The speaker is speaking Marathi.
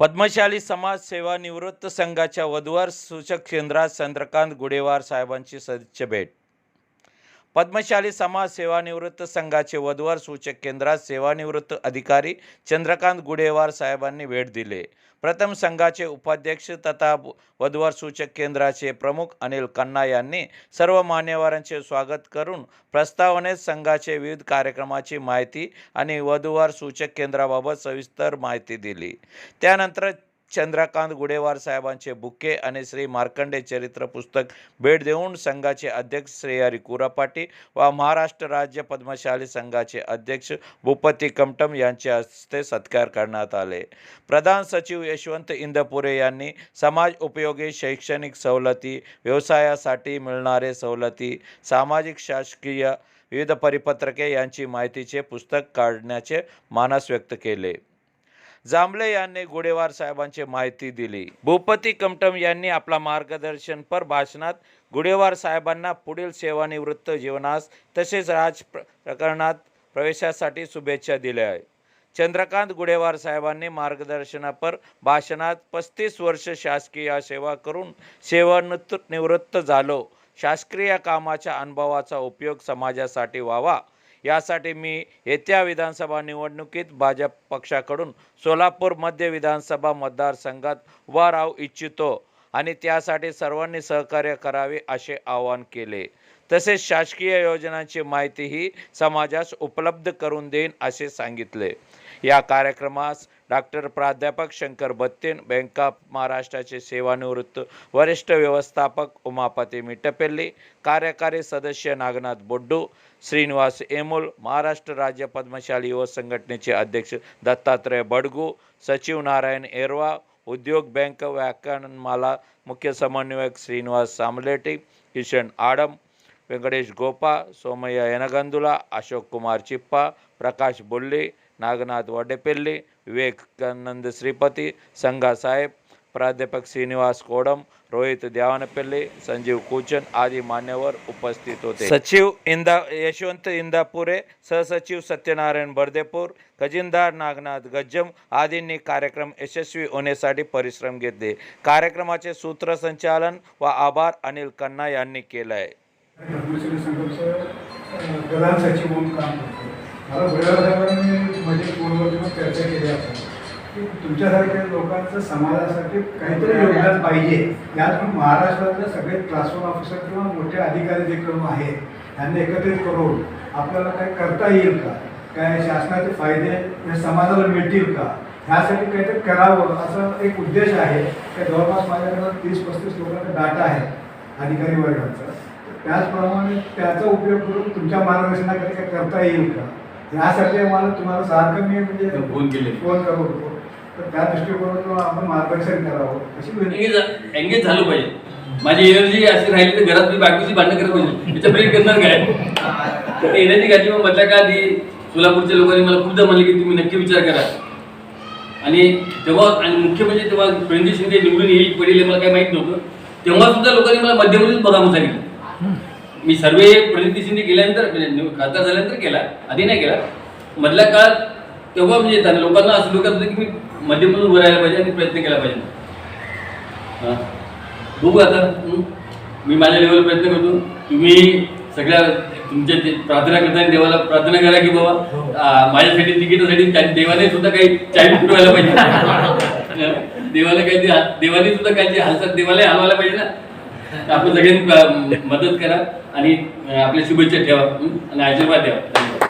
पद्मशाली समाज सेवा निवृत्त संघाच्या वधूवर सूचक केंद्रात चंद्रकांत गुडेवार साहेबांची सदिच्छ भेट पद्मशाली समाज सेवानिवृत्त संघाचे वधूवर सूचक केंद्रात सेवानिवृत्त अधिकारी चंद्रकांत गुडेवार साहेबांनी भेट दिले. प्रथम संघाचे उपाध्यक्ष तथा वधवर सूचक केंद्राचे प्रमुख अनिल कन्ना यांनी सर्व मान्यवरांचे स्वागत करून प्रस्तावनेत संघाचे विविध कार्यक्रमाची माहिती आणि वधूवर सूचक केंद्राबाबत सविस्तर माहिती दिली. त्यानंतर चंद्रकांत गुडेवार साहेबांचे बुके आणि श्री मार्कंडे चरित्र पुस्तक भेट देऊन संघाचे अध्यक्ष श्री हरी कुरापाटी व महाराष्ट्र राज्य पद्मशाली संघाचे अध्यक्ष भूपती कमटम यांच्या हस्ते सत्कार करण्यात आले. प्रधान सचिव यशवंत इंदपुरे यांनी समाज उपयोगी शैक्षणिक सवलती व्यवसायासाठी मिळणारे सवलती सामाजिक शासकीय विविध परिपत्रके यांची माहितीचे पुस्तक काढण्याचे मानस व्यक्त केले. जांभळे यांनी गुढेवार साहेबांची माहिती दिली. भूपती कमटम यांनी आपला मार्गदर्शनपर भाषणात गुडेवार साहेबांना पुढील सेवानिवृत्त जीवनास तसेच राज प्र- प्रकरणात प्रवेशासाठी शुभेच्छा दिल्या आहे चंद्रकांत गुडेवार साहेबांनी मार्गदर्शनापर भाषणात पस्तीस वर्ष शासकीय सेवा करून सेवानिवृत्त निवृत्त झालो. शासकीय कामाच्या अनुभवाचा उपयोग समाजासाठी व्हावा. यासाठी मी येत्या विधानसभा निवडणुकीत भाजप पक्षाकडून सोलापूर मध्य विधानसभा मतदारसंघात उभा राहू इच्छितो आणि त्यासाठी सर्वांनी सहकार्य करावे असे आवाहन केले. तसेच शासकीय योजनांची माहितीही समाजास उपलब्ध करून देईन असे सांगितले. या कार्यक्रमास डॉक्टर प्राध्यापक शंकर बत्तीन बँक ऑफ महाराष्ट्राचे सेवानिवृत्त वरिष्ठ व्यवस्थापक उमापती मिटपेल्ली कार्यकारी सदस्य नागनाथ बोड्डू श्रीनिवास एमुल महाराष्ट्र राज्य पद्मशाली युवक संघटनेचे अध्यक्ष दत्तात्रय बडगू सचिव नारायण एरवा उद्योग बँक व्याख्यानमाला मुख्य समन्वयक श्रीनिवास सामलेटी किशन आडम व्यंकटेश गोपा सोमय्या यनगंदुला अशोक कुमार चिप्पा प्रकाश बोल्ले नागनाथ वडेपेल्ले विवेकानंद श्रीपती संघासाहेब प्राध्यापक श्रीनिवास कोडम रोहित देवानपेल्ले संजीव कुचन आदी मान्यवर उपस्थित होते सचिव इंदा यशवंत इंदापुरे सहसचिव सत्यनारायण बर्देपूर खजिनदार नागनाथ गज्जम आदींनी कार्यक्रम यशस्वी होण्यासाठी परिश्रम घेतले कार्यक्रमाचे सूत्रसंचालन व आभार अनिल खन्ना यांनी केलं आहे मला गुरुवार म्हणजे मध्ये फोनवरती चर्चा केली आपण की तुमच्यासारख्या लोकांचं समाजासाठी काहीतरी योगदान पाहिजे. यात पण महाराष्ट्रातले सगळे ट्रान्सफर ऑफिसर किंवा मोठे अधिकारी जे क्रम आहेत त्यांना एकत्रित करून आपल्याला काय करता येईल का? काय शासनाचे फायदे या समाजाला मिळतील का? ह्यासाठी काहीतरी करावं असा एक उद्देश आहे. की जवळपास माझ्याकडं तीस पस्तीस लोकांचा डाटा आहे अधिकारी वर्गाचा. त्याचप्रमाणे त्याचा उपयोग करून तुमच्या मार्गदर्शनाकडे काय करता येईल का? यासाठी मला तुम्हाला सारखं मी म्हणजे फोन केले. फोन होतो. तर त्या दृष्टिकोनातून आपण मार्गदर्शन करावं. अशी एंगेज झालं पाहिजे. माझी एनर्जी अशी राहिली तर घरात मी बायकोची भांडणं करत पाहिजे त्याच्या ब्रेक करणार काय? तर एनर्जी घातली मग म्हटलं का आधी सोलापूरच्या लोकांनी मला खूपदा म्हणले की तुम्ही नक्की विचार करा. आणि तेव्हा आणि मुख्य म्हणजे तेव्हा प्रणजित शिंदे निवडून येईल पडेल मला काही माहीत नव्हतं. तेव्हा सुद्धा लोकांनी मला मध्यमध्येच बघा म्हणून सांगितलं. मी सर्वे शिंदे गेल्यानंतर म्हणजे खासदार झाल्यानंतर केला आधी नाही केला. मधल्या काळात तेव्हा म्हणजे त्यांना लोकांना असं डोक्यात होतं की मी मध्यमधून उभं राहायला पाहिजे आणि प्रयत्न केला पाहिजे. हा. बघू आता. हं. मी माझ्या लेवल प्रयत्न करतो. तुम्ही सगळ्या तुमच्या प्रार्थना करताना देवाला प्रार्थना करा की बाबा आ, माझ्यासाठी तिकिटासाठी देवाने सुद्धा काही फुटवायला पाहिजे. देवाला काही देवाने सुद्धा काही हालचाल देवाला हलवायला पाहिजे ना. तर आपण सगळ्यांनी मदत करा आणि आपल्या शुभेच्छा ठेवा आणि आशीर्वाद द्यावा